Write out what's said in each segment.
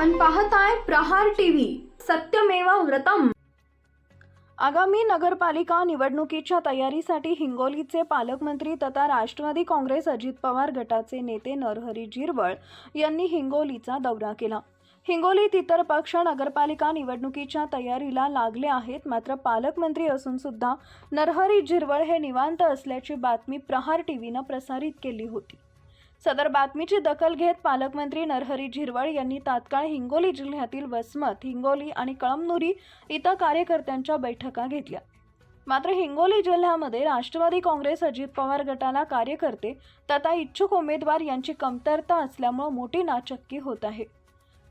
पाहताय प्रहार टीव्ही. सत्यमेवा व्रतम. आगामी नगरपालिका निवडणुकीच्या तयारीसाठी हिंगोलीचे पालकमंत्री तथा राष्ट्रवादी काँग्रेस अजित पवार गटाचे नेते नरहरी झिरवळ यांनी हिंगोलीचा दौरा केला. हिंगोलीत इतर पक्ष नगरपालिका निवडणुकीच्या तयारीला लागले आहेत मात्र पालकमंत्री असून सुद्धा नरहरी झिरवळ हे निवांत असल्याची बातमी प्रहार टीव्हीनं प्रसारित केली होती. सदर बातमीची दखल घेत पालकमंत्री नरहरी झिरवळ यांनी तात्काळ हिंगोली जिल्ह्यातील वसमत हिंगोली आणि कळमनुरी इथं कार्यकर्त्यांच्या बैठका घेतल्या. मात्र हिंगोली जिल्ह्यामध्ये राष्ट्रवादी काँग्रेस अजित पवार गटाला कार्यकर्ते तथा इच्छुक उमेदवार यांची कमतरता असल्यामुळे मोठी नाचक्की होत आहे.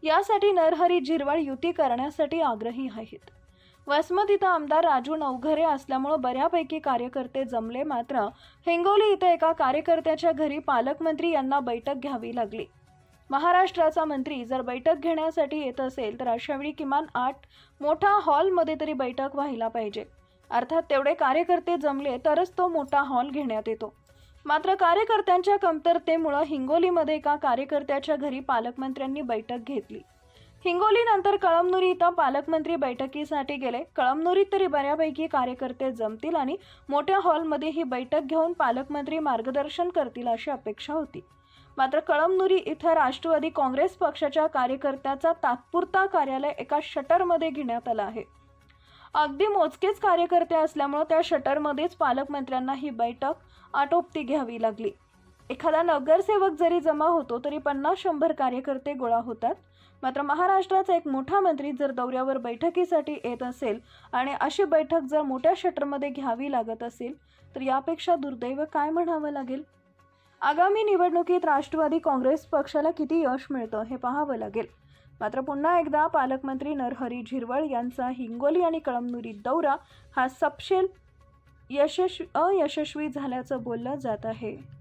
यासाठी नरहरी झिरवळ युती करण्यासाठी आग्रही आहेत. वसमत इथं आमदार राजू नवघरे असल्यामुळं बऱ्यापैकी कार्यकर्ते जमले. मात्र हिंगोली इथं एका कार्यकर्त्याच्या घरी पालकमंत्री यांना बैठक घ्यावी लागली. महाराष्ट्राचा मंत्री जर बैठक घेण्यासाठी येत असेल तर अशावेळी किमान आठ मोठा हॉलमध्ये तरी बैठक व्हायला पाहिजे. अर्थात तेवढे कार्यकर्ते जमले तरच तो मोठा हॉल घेण्यात येतो. मात्र कार्यकर्त्यांच्या कमतरतेमुळं हिंगोलीमध्ये एका कार्यकर्त्याच्या घरी पालकमंत्र्यांनी बैठक घेतली. हिंगोलीनंतर कळमनुरी इथं पालकमंत्री बैठकीसाठी गेले. कळमनुरीत तरी बऱ्यापैकी कार्यकर्ते जमतील आणि मोठ्या हॉलमध्ये ही बैठक घेऊन पालकमंत्री मार्गदर्शन करतील अशी अपेक्षा होती. मात्र कळमनुरी इथं राष्ट्रवादी काँग्रेस पक्षाच्या कार्यकर्त्याचा तात्पुरता कार्यालय एका शटरमध्ये घेण्यात आला आहे. अगदी मोजकेच कार्यकर्ते असल्यामुळे त्या शटरमध्येच पालकमंत्र्यांना ही बैठक आटोपती घ्यावी लागली. एखादा नगरसेवक जरी जमा होतो तरी पन्नास शंभर कार्यकर्ते गोळा होतात. मात्र महाराष्ट्राचा एक मोठा मंत्री जर दौऱ्यावर बैठकीसाठी येत असेल आणि अशी बैठक जर मोठ्या शटरमध्ये घ्यावी लागत असेल तर यापेक्षा दुर्दैव काय म्हणावं लागेल? आगामी निवडणुकीत राष्ट्रवादी काँग्रेस पक्षाला किती यश मिळतं हे पाहावं लागेल. मात्र पुन्हा एकदा पालकमंत्री नरहरी झिरवळ यांचा हिंगोली आणि कळमनुरी दौरा हा सपशेल यशस्वी अयशस्वी झाल्याचं बोललं जात आहे.